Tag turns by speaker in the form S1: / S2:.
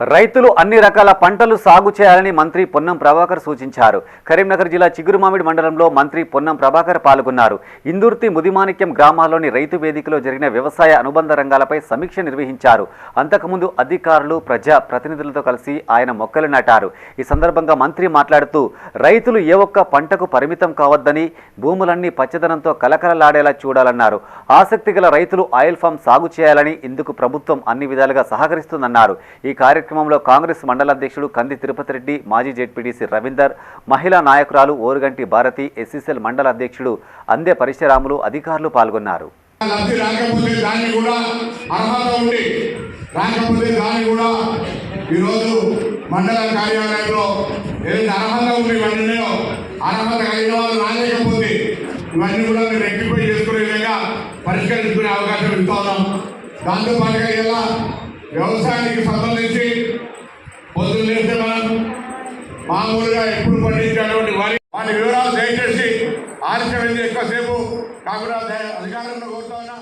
S1: రైతులు అన్ని రకాల పంటలు సాగు చేయాలని మంత్రి పొన్నం ప్రభాకర్ సూచించారు. కరీంనగర్ జిల్లా చిగురుమామిడి మండలంలో మంత్రి పొన్నం ప్రభాకర్ పాల్గొన్నారు. ఇందుర్తి ముదిమాణిక్యం గ్రామాల్లోని రైతు వేదికలో జరిగిన వ్యవసాయ అనుబంధ రంగాలపై సమీక్ష నిర్వహించారు. అంతకుముందు అధికారులు ప్రజా ప్రతినిధులతో కలిసి ఆయన మొక్కలు నాటారు. ఈ సందర్భంగా మంత్రి మాట్లాడుతూ రైతులు ఏ ఒక్క పంటకు పరిమితం కావద్దని భూములన్నీ పచ్చదనంతో కలకలలాడేలా చూడాలన్నారు. ఆసక్తి రైతులు ఆయిల్ ఫామ్ సాగు చేయాలని ఇందుకు ప్రభుత్వం అన్ని విధాలుగా సహకరిస్తుందన్నారు. ఈ కార్యక్రమంలో కాంగ్రెస్ మండల అధ్యక్షుడు కంది తిరుపతి రెడ్డి మాజీ జెడ్పీటీసీ రవీందర్ మహిళా నాయకురాలు ఓరుగంటి భారతి ఎస్సీసీఎల్ మండల అధ్యక్షుడు అందే పరిశరాములు అధికారులు పాల్గొన్నారు.
S2: మండల కార్యాలయంలో అర్హత ఉంది అర్హత కలిగిన వాళ్ళు రాలేకపోతే ఇవన్నీ కూడా మీరు రెక్టిఫై చేసుకునే విధంగా పరిష్కరించుకునే అవకాశం ఇస్తా ఉన్నాం. దాంతోపాటుగా ఇలా వ్యవసాయానికి సంబంధించి పొద్దున్న లేస్తే మనం మామూలుగా ఎప్పుడు పండించేటువంటి వారి. వాటి వివరాలు దయచేసి ఆలస్యం ఎక్కువసేపు. కాకుండా అధికారంలో కోరుతా